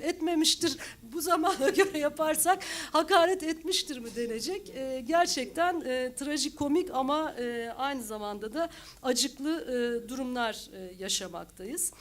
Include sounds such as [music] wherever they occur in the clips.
etmemiştir. Bu zamana [laughs] göre yaparsak hakaret etmiştir mi denecek. Ee, gerçekten e, trajikomik ama e, aynı zamanda da acıklı e, durumlar e, yaşamaktayız.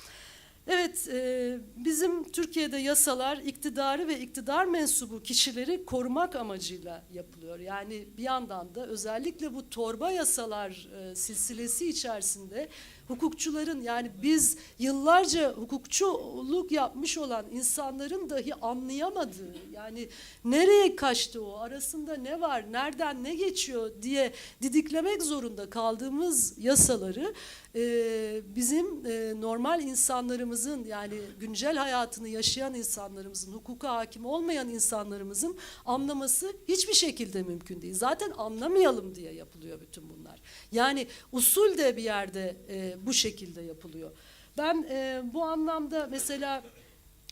Evet, e, bizim Türkiye'de yasalar iktidarı ve iktidar mensubu kişileri korumak amacıyla yapılıyor. Yani bir yandan da özellikle bu torba yasalar e, silsilesi içerisinde hukukçuların yani biz yıllarca hukukçuluk yapmış olan insanların dahi anlayamadığı yani nereye kaçtı o arasında ne var nereden ne geçiyor diye didiklemek zorunda kaldığımız yasaları e, bizim e, normal insanlarımızın yani güncel hayatını yaşayan insanlarımızın hukuka hakim olmayan insanlarımızın anlaması hiçbir şekilde mümkün değil. Zaten anlamayalım diye yapılıyor bütün bunlar. Yani usul de bir yerde e, bu şekilde yapılıyor. Ben e, bu anlamda mesela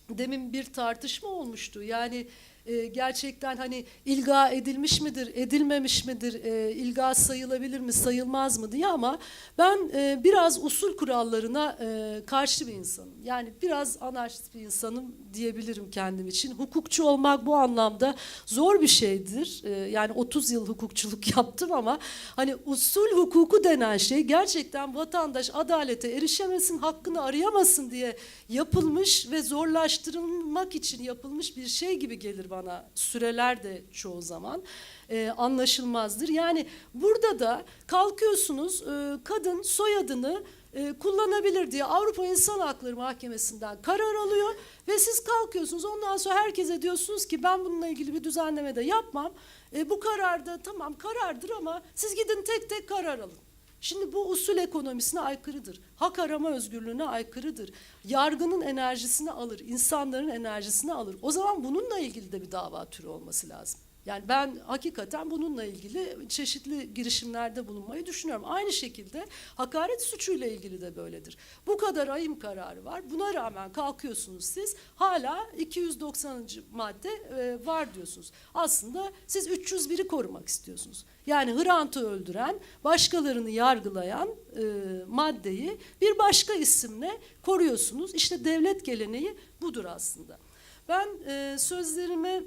demin bir tartışma olmuştu. Yani e, gerçekten hani ilga edilmiş midir, edilmemiş midir, e, ilga sayılabilir mi, sayılmaz mı diye ama ben e, biraz usul kurallarına e, karşı bir insanım. Yani biraz anarşist bir insanım diyebilirim kendim için. Hukukçu olmak bu anlamda zor bir şeydir. E, yani 30 yıl hukukçuluk [laughs] yaptım ama hani usul hukuku denen şey gerçekten vatandaş adalete erişemesin, hakkını arayamasın diye yapılmış ve zorlaştırılmak için yapılmış bir şey gibi gelir bana süreler de çoğu zaman e, anlaşılmazdır. Yani burada da kalkıyorsunuz e, kadın soyadını e, kullanabilir diye Avrupa İnsan Hakları Mahkemesi'nden karar alıyor ve siz kalkıyorsunuz ondan sonra herkese diyorsunuz ki ben bununla ilgili bir düzenleme de yapmam. E, bu kararda tamam karardır ama siz gidin tek tek karar alın. Şimdi bu usul ekonomisine aykırıdır. Hak arama özgürlüğüne aykırıdır. Yargının enerjisini alır, insanların enerjisini alır. O zaman bununla ilgili de bir dava türü olması lazım. Yani ben hakikaten bununla ilgili çeşitli girişimlerde bulunmayı düşünüyorum. Aynı şekilde hakaret suçuyla ilgili de böyledir. Bu kadar ayım kararı var. Buna rağmen kalkıyorsunuz siz hala 290. madde e, var diyorsunuz. Aslında siz 301'i korumak istiyorsunuz. Yani Hrant'ı öldüren, başkalarını yargılayan e, maddeyi bir başka isimle koruyorsunuz. İşte devlet geleneği budur aslında. Ben e, sözlerimi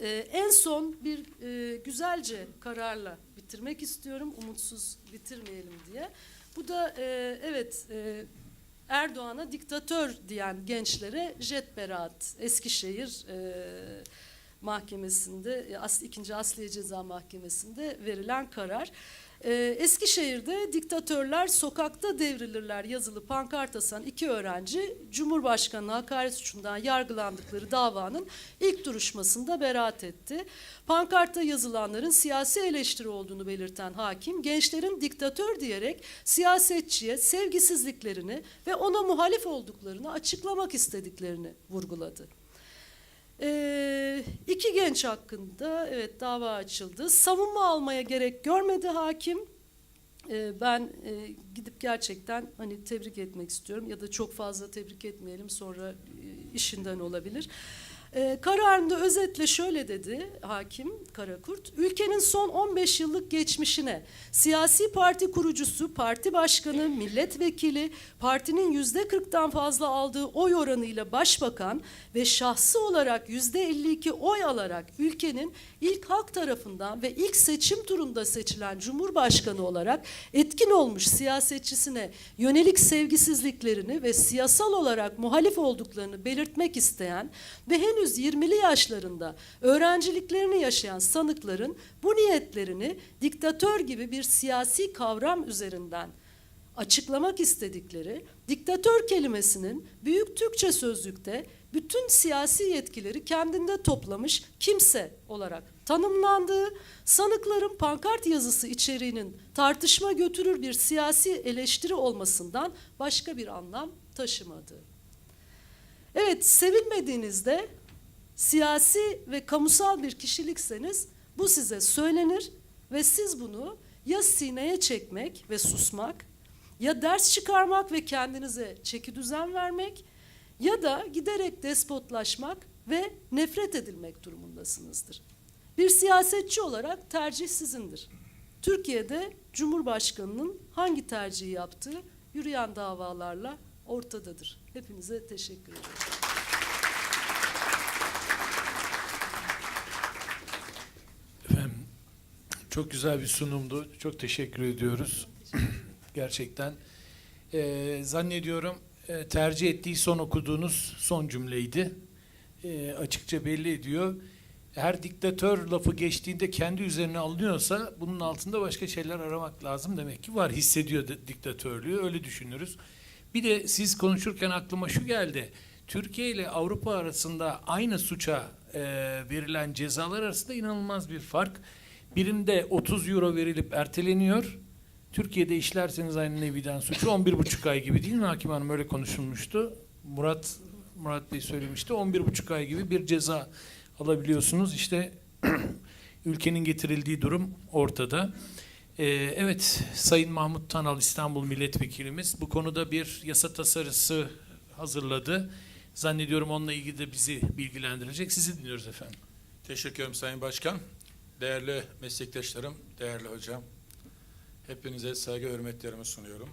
ee, en son bir e, güzelce kararla bitirmek istiyorum, umutsuz bitirmeyelim diye. Bu da e, evet e, Erdoğan'a diktatör diyen gençlere jet beraat Eskişehir e, mahkemesinde, e, As, 2. Asliye Ceza Mahkemesi'nde verilen karar. Ee, Eskişehir'de diktatörler sokakta devrilirler yazılı pankart asan iki öğrenci Cumhurbaşkanı hakaret suçundan yargılandıkları davanın ilk duruşmasında beraat etti. Pankartta yazılanların siyasi eleştiri olduğunu belirten hakim gençlerin diktatör diyerek siyasetçiye sevgisizliklerini ve ona muhalif olduklarını açıklamak istediklerini vurguladı. Ee, iki genç hakkında evet dava açıldı. Savunma almaya gerek görmedi hakim. Ee, ben e, gidip gerçekten hani tebrik etmek istiyorum ya da çok fazla tebrik etmeyelim sonra e, işinden olabilir. Ee, kararında özetle şöyle dedi hakim Karakurt. Ülkenin son 15 yıllık geçmişine siyasi parti kurucusu, parti başkanı, milletvekili, partinin yüzde 40'tan fazla aldığı oy oranıyla başbakan ve şahsı olarak yüzde 52 oy alarak ülkenin ilk halk tarafından ve ilk seçim turunda seçilen cumhurbaşkanı olarak etkin olmuş siyasetçisine yönelik sevgisizliklerini ve siyasal olarak muhalif olduklarını belirtmek isteyen ve henüz 20'li yaşlarında öğrenciliklerini yaşayan sanıkların bu niyetlerini diktatör gibi bir siyasi kavram üzerinden açıklamak istedikleri diktatör kelimesinin büyük Türkçe sözlükte bütün siyasi yetkileri kendinde toplamış kimse olarak tanımlandığı, sanıkların pankart yazısı içeriğinin tartışma götürür bir siyasi eleştiri olmasından başka bir anlam taşımadığı. Evet, sevilmediğinizde siyasi ve kamusal bir kişilikseniz bu size söylenir ve siz bunu ya sineye çekmek ve susmak ya ders çıkarmak ve kendinize çeki düzen vermek ya da giderek despotlaşmak ve nefret edilmek durumundasınızdır. Bir siyasetçi olarak tercih sizindir. Türkiye'de Cumhurbaşkanı'nın hangi tercihi yaptığı yürüyen davalarla ortadadır. Hepinize teşekkür ederim. Efendim, çok güzel bir sunumdu. Çok teşekkür ediyoruz. [clears throat] Gerçekten. Ee, zannediyorum e, tercih ettiği son okuduğunuz son cümleydi. Ee, açıkça belli ediyor. Her diktatör lafı geçtiğinde kendi üzerine alınıyorsa bunun altında başka şeyler aramak lazım. Demek ki var hissediyor di- diktatörlüğü öyle düşünürüz. Bir de siz konuşurken aklıma şu geldi. Türkiye ile Avrupa arasında aynı suça e, verilen cezalar arasında inanılmaz bir fark. Birinde 30 euro verilip erteleniyor. Türkiye'de işlerseniz aynı neviden suçu 11,5 ay gibi değil mi Hakim Hanım? Öyle konuşulmuştu. Murat Murat Bey söylemişti. 11,5 ay gibi bir ceza alabiliyorsunuz. İşte [clears throat] ülkenin getirildiği durum ortada. Ee, evet, Sayın Mahmut Tanal İstanbul Milletvekilimiz bu konuda bir yasa tasarısı hazırladı. Zannediyorum onunla ilgili de bizi bilgilendirecek. Sizi dinliyoruz efendim. Teşekkür ederim Sayın Başkan. Değerli meslektaşlarım, değerli hocam. Hepinize saygı hürmetlerimi sunuyorum.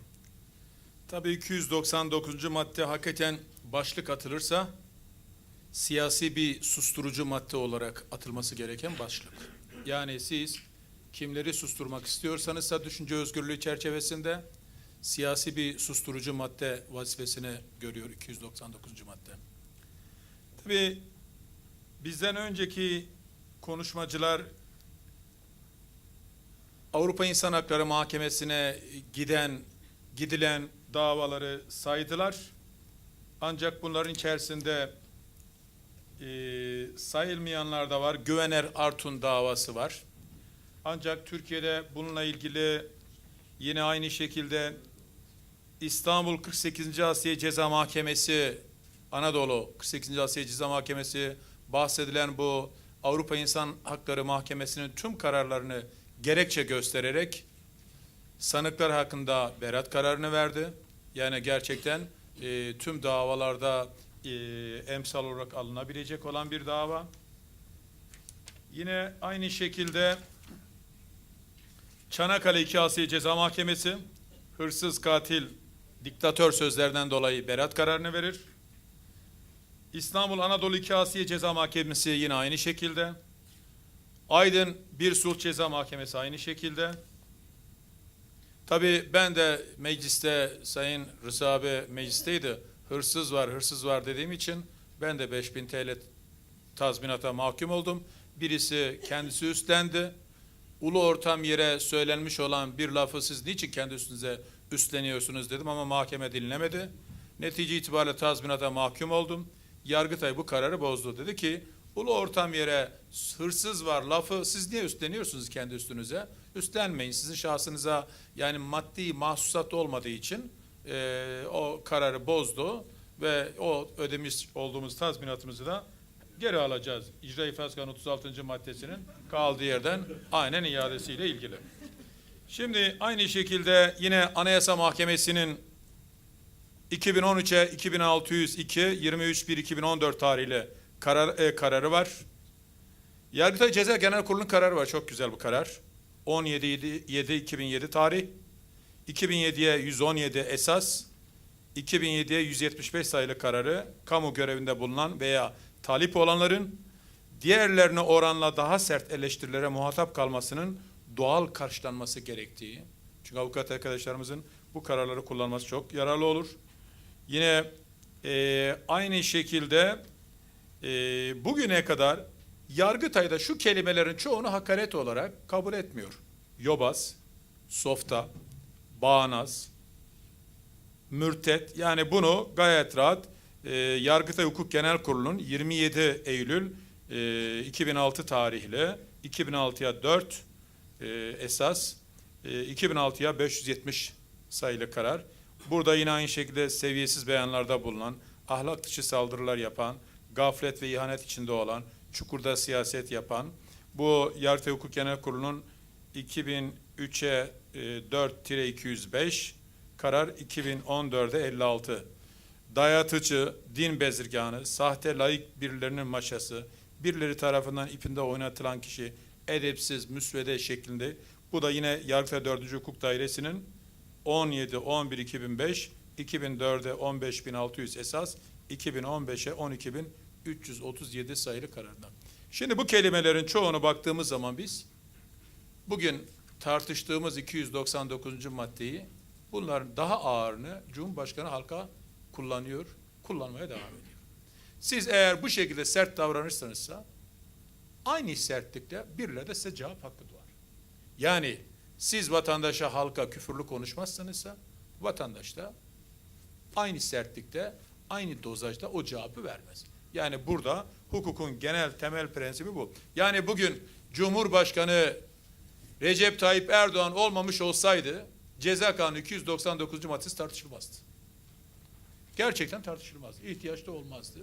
Tabii 299. madde hakikaten başlık atılırsa siyasi bir susturucu madde olarak atılması gereken başlık. Yani siz kimleri susturmak istiyorsanız da düşünce özgürlüğü çerçevesinde siyasi bir susturucu madde vazifesini görüyor 299. madde. Tabii bizden önceki konuşmacılar Avrupa İnsan Hakları Mahkemesi'ne giden gidilen davaları saydılar. Ancak bunların içerisinde e, sayılmayanlar da var. Güvener Artun davası var. Ancak Türkiye'de bununla ilgili yine aynı şekilde İstanbul 48. Asya Ceza Mahkemesi Anadolu 48. Asya Ceza Mahkemesi bahsedilen bu Avrupa İnsan Hakları Mahkemesi'nin tüm kararlarını gerekçe göstererek sanıklar hakkında beraat kararını verdi. Yani gerçekten e, tüm davalarda e, emsal olarak alınabilecek olan bir dava. Yine aynı şekilde Çanakkale 2 Asya Ceza Mahkemesi hırsız katil diktatör sözlerden dolayı beraat kararını verir. İstanbul Anadolu 2 Asya Ceza Mahkemesi yine aynı şekilde. Aydın Bir Sulh Ceza Mahkemesi aynı şekilde. Tabii ben de mecliste Sayın Rıza abi meclisteydi. Hırsız var, hırsız var dediğim için ben de 5000 TL tazminata mahkum oldum. Birisi kendisi üstlendi. Ulu ortam yere söylenmiş olan bir lafı siz niçin kendi üstünüze üstleniyorsunuz dedim ama mahkeme dinlemedi. Netice itibariyle tazminata mahkum oldum. Yargıtay bu kararı bozdu. Dedi ki ulu ortam yere hırsız var lafı siz niye üstleniyorsunuz kendi üstünüze? Üstlenmeyin. Sizin şahsınıza yani maddi mahsusat olmadığı için e, o kararı bozdu ve o ödemiş olduğumuz tazminatımızı da geri alacağız. İcra İflas Kanunu 36. maddesinin kaldığı yerden aynen iadesiyle ilgili. Şimdi aynı şekilde yine Anayasa Mahkemesi'nin 2013'e 2602 23.1.2014 tarihli karar, e, kararı var. Yargıtay Ceza Genel Kurulu'nun kararı var. Çok güzel bu karar. 17.7.2007 tarih. 2007'ye 117 esas. 2007'ye 175 sayılı kararı kamu görevinde bulunan veya talip olanların diğerlerine oranla daha sert eleştirilere muhatap kalmasının doğal karşılanması gerektiği. Çünkü avukat arkadaşlarımızın bu kararları kullanması çok yararlı olur. Yine e, aynı şekilde e, bugüne kadar Yargıtay'da şu kelimelerin çoğunu hakaret olarak kabul etmiyor. Yobaz, softa, bağnaz, mürtet yani bunu gayet rahat e, Yargıtay Hukuk Genel Kurulu'nun 27 Eylül e, 2006 tarihli 2006'ya 4 e, esas e, 2006'ya 570 sayılı karar. Burada yine aynı şekilde seviyesiz beyanlarda bulunan, ahlak dışı saldırılar yapan, gaflet ve ihanet içinde olan, çukurda siyaset yapan, bu Yargıtay Hukuk Genel Kurulu'nun 2003'e e, 4-205, karar 2014'e 56. Dayatıcı, din bezirganı, sahte layık birilerinin maşası, birileri tarafından ipinde oynatılan kişi, edepsiz, müsvede şeklinde. Bu da yine Yargıtay 4. Hukuk Dairesi'nin 17 11 2005 2004'e 15600 esas 2015'e 12337 sayılı kararından. Şimdi bu kelimelerin çoğunu baktığımız zaman biz bugün tartıştığımız 299. maddeyi bunların daha ağırını Cumhurbaşkanı halka kullanıyor, kullanmaya devam ediyor. Siz eğer bu şekilde sert davranırsanızsa aynı sertlikte birileri de size cevap hakkı doğar. Yani siz vatandaşa halka küfürlü konuşmazsanızsa vatandaş da aynı sertlikte, aynı dozajda o cevabı vermez. Yani burada hukukun genel temel prensibi bu. Yani bugün Cumhurbaşkanı Recep Tayyip Erdoğan olmamış olsaydı ceza kanunu 299. maddesi tartışılmazdı. Gerçekten tartışılmazdı. İhtiyaç da olmazdı.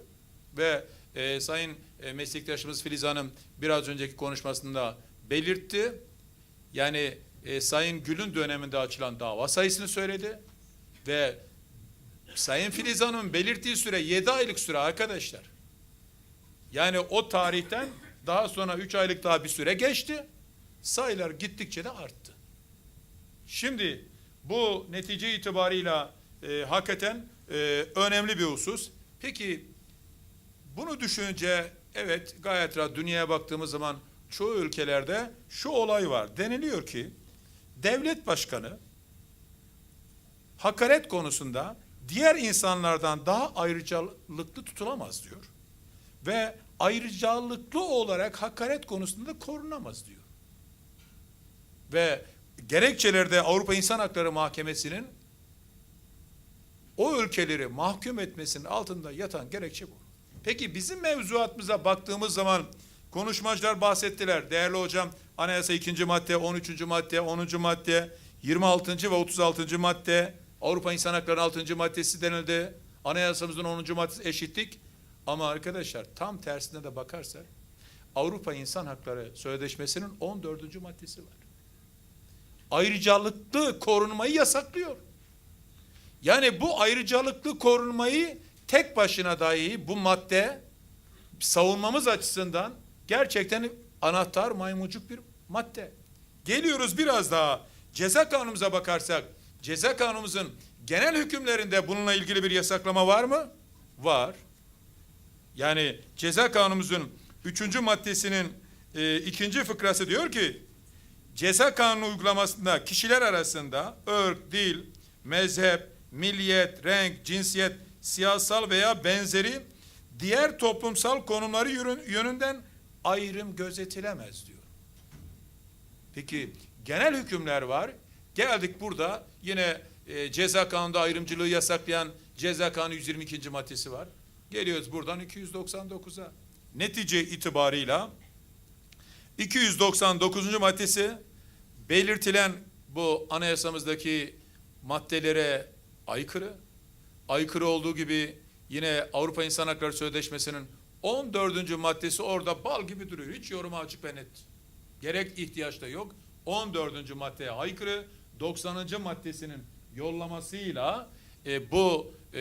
Ve e, Sayın e, meslektaşımız Filiz Hanım biraz önceki konuşmasında belirtti. Yani e, Sayın Gül'ün döneminde açılan dava sayısını söyledi. Ve Sayın Filiz Hanım'ın belirttiği süre 7 aylık süre arkadaşlar. Yani o tarihten daha sonra 3 aylık daha bir süre geçti. Sayılar gittikçe de arttı. Şimdi bu netice itibarıyla e, hakikaten e, önemli bir husus. Peki bunu düşününce evet gayet rahat dünyaya baktığımız zaman çoğu ülkelerde şu olay var. Deniliyor ki devlet başkanı hakaret konusunda diğer insanlardan daha ayrıcalıklı tutulamaz diyor. Ve ayrıcalıklı olarak hakaret konusunda korunamaz diyor. Ve gerekçelerde Avrupa İnsan Hakları Mahkemesi'nin o ülkeleri mahkum etmesinin altında yatan gerekçe bu. Peki bizim mevzuatımıza baktığımız zaman konuşmacılar bahsettiler. Değerli hocam anayasa 2. madde, 13. madde, 10. madde, 26. ve 36. madde, Avrupa İnsan Hakları 6. maddesi denildi. Anayasamızın 10. maddesi eşitlik. Ama arkadaşlar tam tersine de bakarsak Avrupa İnsan Hakları Sözleşmesi'nin 14. maddesi var. Ayrıcalıklı korunmayı yasaklıyor. Yani bu ayrıcalıklı korunmayı tek başına dahi bu madde savunmamız açısından gerçekten anahtar maymuncuk bir madde. Geliyoruz biraz daha ceza kanunumuza bakarsak ceza kanunumuzun genel hükümlerinde bununla ilgili bir yasaklama var mı? Var. Yani ceza kanunumuzun üçüncü maddesinin e, ikinci fıkrası diyor ki ceza kanunu uygulamasında kişiler arasında ırk, dil, mezhep, milliyet, renk, cinsiyet, siyasal veya benzeri diğer toplumsal konumları yönünden ayrım gözetilemez diyor. Peki genel hükümler var. Geldik burada yine e, ceza kanunda ayrımcılığı yasaklayan ceza kanunu 122. maddesi var. Geliyoruz buradan 299'a. Netice itibarıyla 299. maddesi belirtilen bu anayasamızdaki maddelere aykırı. Aykırı olduğu gibi yine Avrupa İnsan Hakları Sözleşmesi'nin 14. maddesi orada bal gibi duruyor. Hiç yoruma açık ve net. Gerek ihtiyaç da yok. 14. maddeye aykırı 90. maddesinin yollamasıyla e, bu e,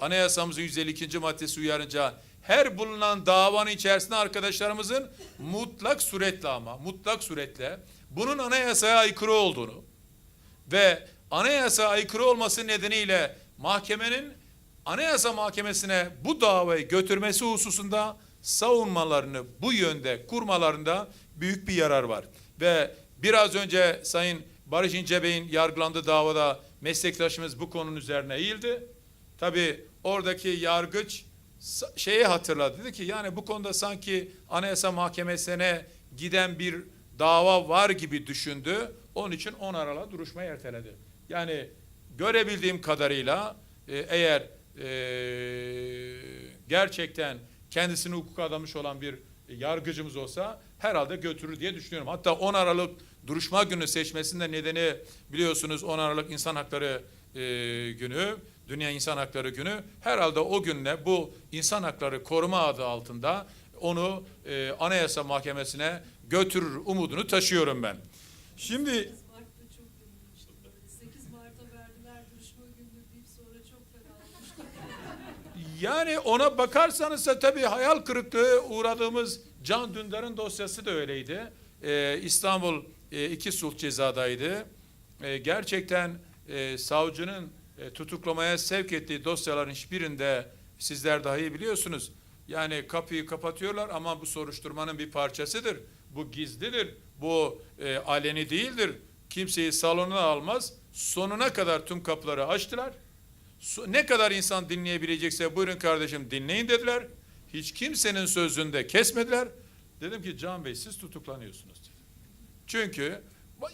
anayasamızın 152. maddesi uyarınca her bulunan davanın içerisinde arkadaşlarımızın mutlak suretle ama mutlak suretle bunun anayasaya aykırı olduğunu ve anayasa aykırı olması nedeniyle mahkemenin anayasa mahkemesine bu davayı götürmesi hususunda savunmalarını bu yönde kurmalarında büyük bir yarar var. Ve biraz önce Sayın Barış İnce Bey'in yargılandığı davada meslektaşımız bu konunun üzerine eğildi. Tabi oradaki yargıç şeyi hatırladı. Dedi ki yani bu konuda sanki anayasa mahkemesine giden bir dava var gibi düşündü. Onun için 10 Aralık'a duruşmayı erteledi. Yani görebildiğim kadarıyla e, eğer e, gerçekten kendisini hukuka adamış olan bir yargıcımız olsa herhalde götürür diye düşünüyorum. Hatta 10 Aralık duruşma günü seçmesinde nedeni biliyorsunuz 10 Aralık İnsan Hakları e, günü, Dünya İnsan Hakları Günü. Herhalde o günle bu insan hakları koruma adı altında onu e, Anayasa Mahkemesi'ne götürür umudunu taşıyorum ben. Şimdi Mart'ta çok yanılmıştım. Böyle 8 Mart'a verdiler duruşma günü deyip sonra çok fena olmuştu. Yani ona bakarsanız da tabii hayal kırıklığı uğradığımız Can Dündar'ın dosyası da öyleydi. Ee, İstanbul e, iki sulh cezadaydı. Ee, gerçekten e, savcının e, tutuklamaya sevk ettiği dosyaların hiçbirinde sizler dahi biliyorsunuz. Yani kapıyı kapatıyorlar ama bu soruşturmanın bir parçasıdır. Bu gizlidir. Bu e, aleni değildir. Kimseyi salonuna almaz. Sonuna kadar tüm kapıları açtılar. So- Ne kadar insan dinleyebilecekse buyurun kardeşim dinleyin dediler. Hiç kimsenin sözünde kesmediler. Dedim ki Can Bey siz tutuklanıyorsunuz. Çünkü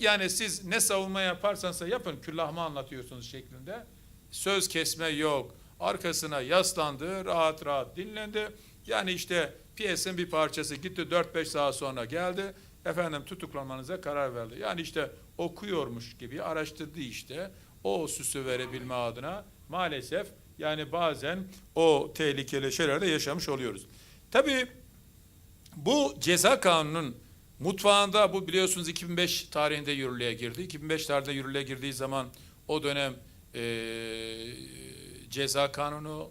yani siz ne savunma yaparsanız yapın küllahma anlatıyorsunuz şeklinde. Söz kesme yok. Arkasına yaslandı, rahat rahat dinlendi. Yani işte piyesin bir parçası gitti 4-5 saat sonra geldi. Efendim tutuklanmanıza karar verdi. Yani işte okuyormuş gibi araştırdı işte. O süsü verebilme adına maalesef yani bazen o tehlikeli şeylerde yaşamış oluyoruz. Tabii bu ceza kanunun mutfağında bu biliyorsunuz 2005 tarihinde yürürlüğe girdi. 2005 tarihinde yürürlüğe girdiği zaman o dönem eee, ceza kanunu,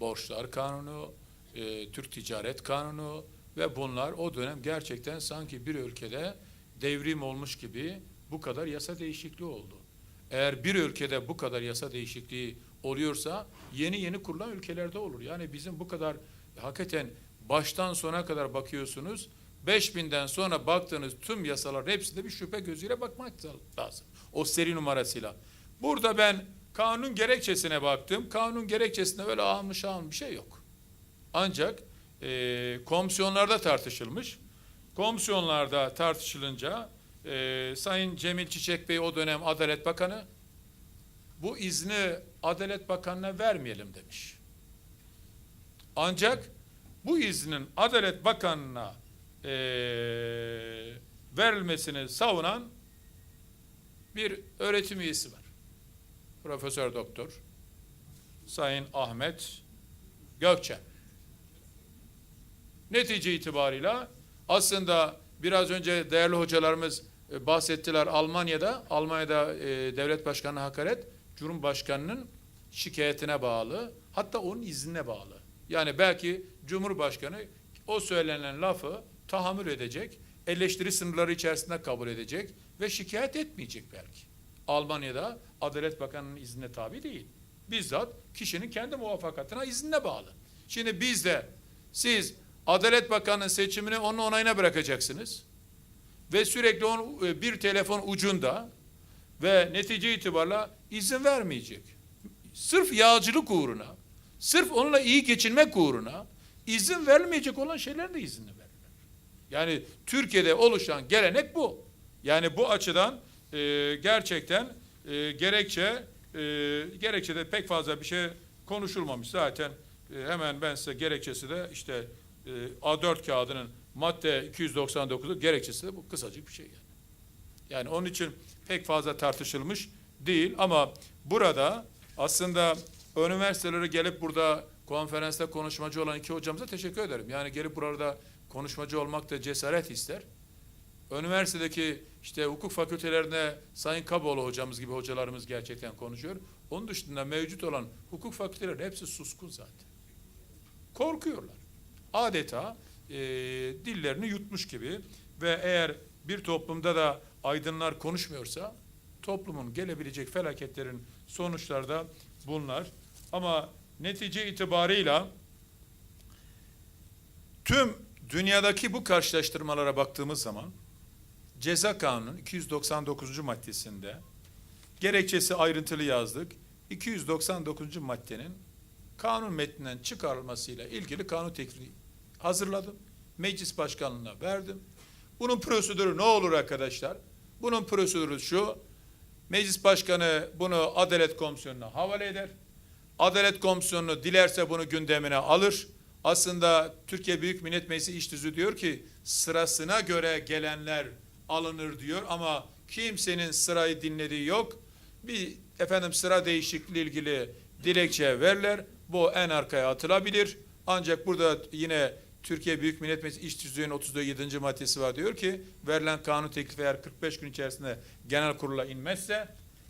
borçlar kanunu, eee, Türk Ticaret Kanunu ve bunlar o dönem gerçekten sanki bir ülkede devrim olmuş gibi bu kadar yasa değişikliği oldu. Eğer bir ülkede bu kadar yasa değişikliği oluyorsa yeni yeni kurulan ülkelerde olur. Yani bizim bu kadar hakikaten baştan sona kadar bakıyorsunuz. 5000'den sonra baktığınız tüm yasalar hepsinde bir şüphe gözüyle bakmak lazım. O seri numarasıyla. Burada ben kanun gerekçesine baktım. Kanun gerekçesinde öyle almış almış bir şey yok. Ancak e, komisyonlarda tartışılmış. Komisyonlarda tartışılınca e, Sayın Cemil Çiçek Bey o dönem Adalet Bakanı bu izni Adalet Bakanı'na vermeyelim demiş. Ancak bu iznin Adalet Bakanı'na e, verilmesini savunan bir öğretim üyesi var. Profesör Doktor Sayın Ahmet Gökçen. Netice itibarıyla aslında biraz önce değerli hocalarımız e, bahsettiler Almanya'da, Almanya'da e, devlet başkanı hakaret, Cumhurbaşkanı'nın şikayetine bağlı, hatta onun iznine bağlı. Yani belki Cumhurbaşkanı o söylenen lafı tahammül edecek, eleştiri sınırları içerisinde kabul edecek ve şikayet etmeyecek belki. Almanya'da Adalet Bakanı'nın iznine tabi değil. Bizzat kişinin kendi muvaffakatına iznine bağlı. Şimdi biz de siz Adalet Bakanı'nın seçimini onun onayına bırakacaksınız. Ve sürekli onun e, bir telefon ucunda ve netice itibarla izin vermeyecek. Sırf yağcılık uğruna, sırf onunla iyi geçinmek uğruna izin vermeyecek olan şeyler de izinli verirler. Yani Türkiye'de oluşan gelenek bu. Yani bu açıdan e, gerçekten e, gerekçe e, gerekçede pek fazla bir şey konuşulmamış. Zaten e, hemen ben size gerekçesi de işte e, A4 kağıdının madde 299'u gerekçesi de bu kısacık bir şey yani. Yani onun için pek fazla tartışılmış değil ama burada aslında üniversitelere gelip burada konferansta konuşmacı olan iki hocamıza teşekkür ederim. Yani gelip burada konuşmacı olmak da cesaret ister. Üniversitedeki işte hukuk fakültelerine Sayın Kaboğlu hocamız gibi hocalarımız gerçekten konuşuyor. Onun dışında mevcut olan hukuk fakülteleri hepsi suskun zaten. Korkuyorlar. Adeta e, dillerini yutmuş gibi ve eğer bir toplumda da aydınlar konuşmuyorsa toplumun gelebilecek felaketlerin sonuçları da bunlar. Ama netice itibarıyla tüm dünyadaki bu karşılaştırmalara baktığımız zaman Ceza Kanunu'nun 299. maddesinde gerekçesi ayrıntılı yazdık. 299. maddenin kanun metninden çıkarılmasıyla ilgili kanun teklifi hazırladım. Meclis başkanlığına verdim. Bunun prosedürü ne olur arkadaşlar? Bunun prosedürü şu. Meclis başkanı bunu Adalet Komisyonu'na havale eder. Adalet Komisyonu dilerse bunu gündemine alır. Aslında Türkiye Büyük Millet Meclisi İş Tüzüğü diyor ki sırasına göre gelenler alınır diyor ama kimsenin sırayı dinlediği yok. Bir efendim sıra değişikliği ilgili dilekçe verirler. Bu en arkaya atılabilir. Ancak burada yine Türkiye Büyük Millet Meclisi İş Tüzüğü'nün 37. maddesi var diyor ki verilen kanun teklifi eğer 45 gün içerisinde genel kurula inmezse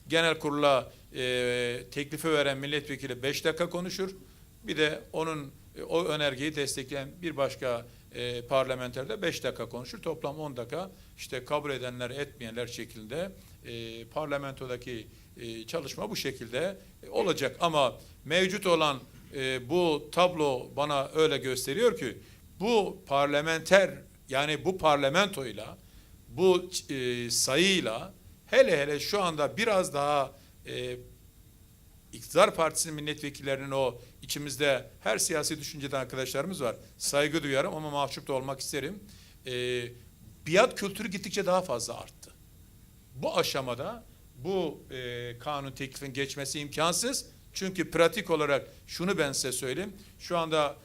genel kurula e, teklifi veren milletvekili 5 dakika konuşur. Bir de onun o önergeyi destekleyen bir başka e, parlamenter de 5 dakika konuşur. Toplam 10 dakika işte kabul edenler etmeyenler şeklinde e, parlamentodaki e, çalışma bu şekilde e, olacak. Ama mevcut olan e, bu tablo bana öyle gösteriyor ki bu parlamenter yani bu parlamentoyla bu e, sayıyla hele hele şu anda biraz daha e, iktidar partisinin milletvekillerinin o içimizde her siyasi düşünceden arkadaşlarımız var. Saygı duyarım ama mahcup da olmak isterim. E, biat kültürü gittikçe daha fazla arttı. Bu aşamada bu e, kanun teklifin geçmesi imkansız. Çünkü pratik olarak şunu ben size söyleyeyim. Şu anda